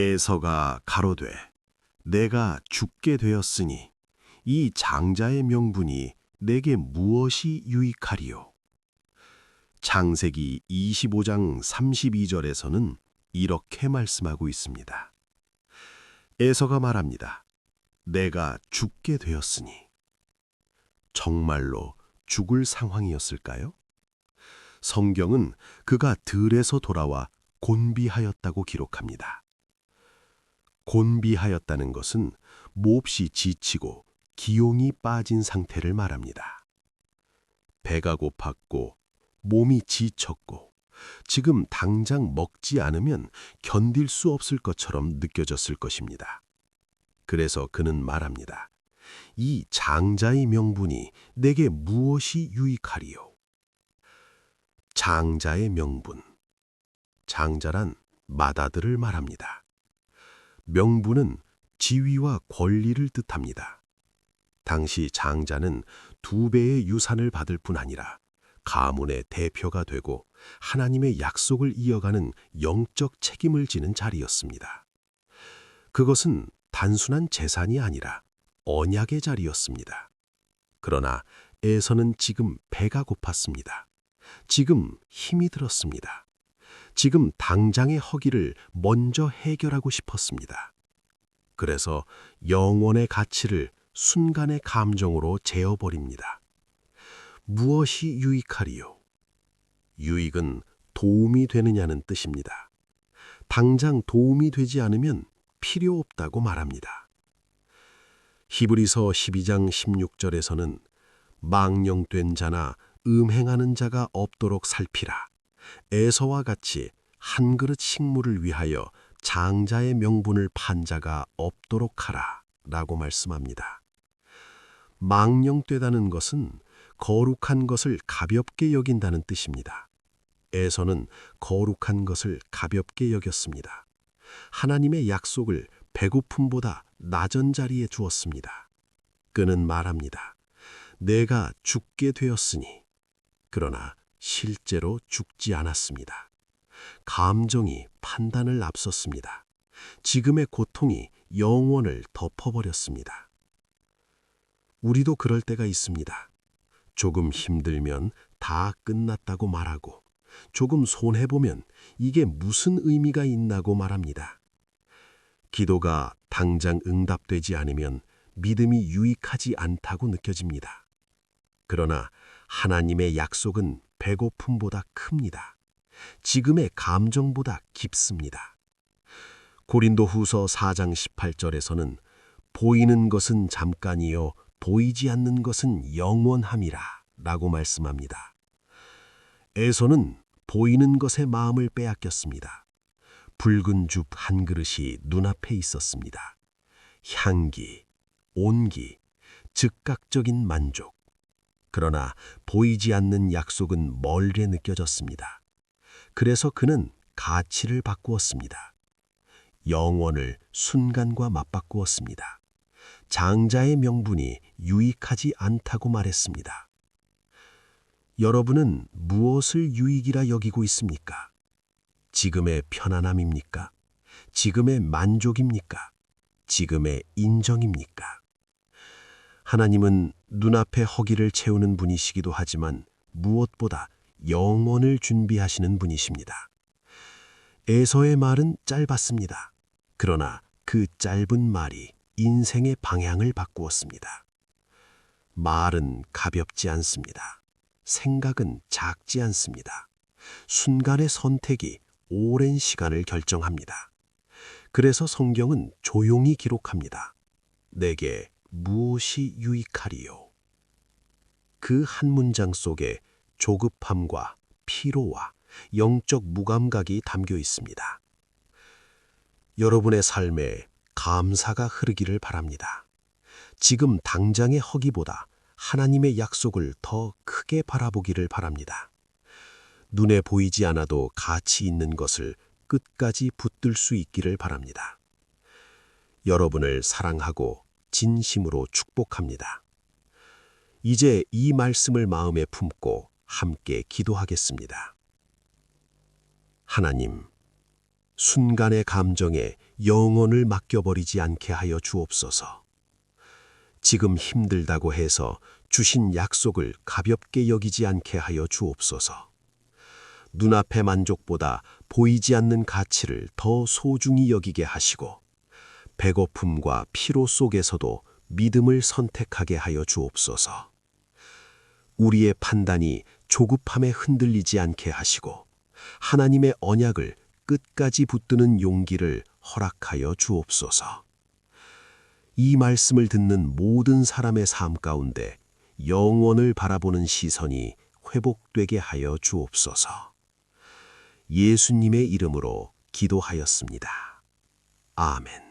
에서가 가로되 내가 죽게 되었으니 이 장자의 명분이 내게 무엇이 유익하리요? 창세기 25장 32절에서는 이렇게 말씀하고 있습니다. 에서가 말합니다. 내가 죽게 되었으니. 정말로 죽을 상황이었을까요? 성경은 그가 들에서 돌아와 곤비하였다고 기록합니다. 곤비하였다는 것은 몹시 지치고 기용이 빠진 상태를 말합니다. 배가 고팠고 몸이 지쳤고 지금 당장 먹지 않으면 견딜 수 없을 것처럼 느껴졌을 것입니다. 그래서 그는 말합니다. 이 장자의 명분이 내게 무엇이 유익하리요? 장자의 명분. 장자란 맏아들을 말합니다. 명분은 지위와 권리를 뜻합니다. 당시 장자는 두 배의 유산을 받을 뿐 아니라 가문의 대표가 되고 하나님의 약속을 이어가는 영적 책임을 지는 자리였습니다. 그것은 단순한 재산이 아니라 언약의 자리였습니다. 그러나 에서는 지금 배가 고팠습니다. 지금 힘이 들었습니다. 지금 당장의 허기를 먼저 해결하고 싶었습니다. 그래서 영원의 가치를 순간의 감정으로 재어버립니다. 무엇이 유익하리요? 유익은 도움이 되느냐는 뜻입니다. 당장 도움이 되지 않으면 필요 없다고 말합니다. 히브리서 12장 16절에서는 망령된 자나 음행하는 자가 없도록 살피라. 에서와 같이 한 그릇 식물을 위하여 장자의 명분을 판 자가 없도록 하라. 라고 말씀합니다. 망령되다는 것은 거룩한 것을 가볍게 여긴다는 뜻입니다. 에서는 거룩한 것을 가볍게 여겼습니다. 하나님의 약속을 배고픔보다 낮은 자리에 두었습니다. 그는 말합니다. 내가 죽게 되었으니. 그러나 실제로 죽지 않았습니다. 감정이 판단을 앞섰습니다. 지금의 고통이 영혼을 덮어버렸습니다. 우리도 그럴 때가 있습니다. 조금 힘들면 다 끝났다고 말하고 조금 손해보면 이게 무슨 의미가 있나고 말합니다. 기도가 당장 응답되지 않으면 믿음이 유익하지 않다고 느껴집니다. 그러나 하나님의 약속은 배고픔보다 큽니다. 지금의 감정보다 깊습니다. 고린도 후서 4장 18절에서는 보이는 것은 잠깐이요 보이지 않는 것은 영원함이라 라고 말씀합니다. 에서는 보이는 것에 마음을 빼앗겼습니다. 붉은 죽 한 그릇이 눈앞에 있었습니다. 향기, 온기, 즉각적인 만족. 그러나 보이지 않는 약속은 멀게 느껴졌습니다. 그래서 그는 가치를 바꾸었습니다. 영원을 순간과 맞바꾸었습니다. 장자의 명분이 유익하지 않다고 말했습니다. 여러분은 무엇을 유익이라 여기고 있습니까? 지금의 편안함입니까? 지금의 만족입니까? 지금의 인정입니까? 하나님은 눈앞의 허기를 채우는 분이시기도 하지만 무엇보다 영원을 준비하시는 분이십니다. 에서의 말은 짧았습니다. 그러나 그 짧은 말이 인생의 방향을 바꾸었습니다. 말은 가볍지 않습니다. 생각은 작지 않습니다. 순간의 선택이 오랜 시간을 결정합니다. 그래서 성경은 조용히 기록합니다. 내게 무엇이 유익하리요? 그 한 문장 속에 조급함과 피로와 영적 무감각이 담겨 있습니다. 여러분의 삶에 감사가 흐르기를 바랍니다. 지금 당장의 허기보다 하나님의 약속을 더 크게 바라보기를 바랍니다. 눈에 보이지 않아도 가치 있는 것을 끝까지 붙들 수 있기를 바랍니다. 여러분을 사랑하고 진심으로 축복합니다. 이제 이 말씀을 마음에 품고 함께 기도하겠습니다. 하나님, 순간의 감정에 영혼을 맡겨버리지 않게 하여 주옵소서. 지금 힘들다고 해서 주신 약속을 가볍게 여기지 않게 하여 주옵소서. 눈앞의 만족보다 보이지 않는 가치를 더 소중히 여기게 하시고, 배고픔과 피로 속에서도 믿음을 선택하게 하여 주옵소서. 우리의 판단이 조급함에 흔들리지 않게 하시고, 하나님의 언약을 끝까지 붙드는 용기를 허락하여 주옵소서. 이 말씀을 듣는 모든 사람의 삶 가운데 영원을 바라보는 시선이 회복되게 하여 주옵소서. 예수님의 이름으로 기도하였습니다. 아멘.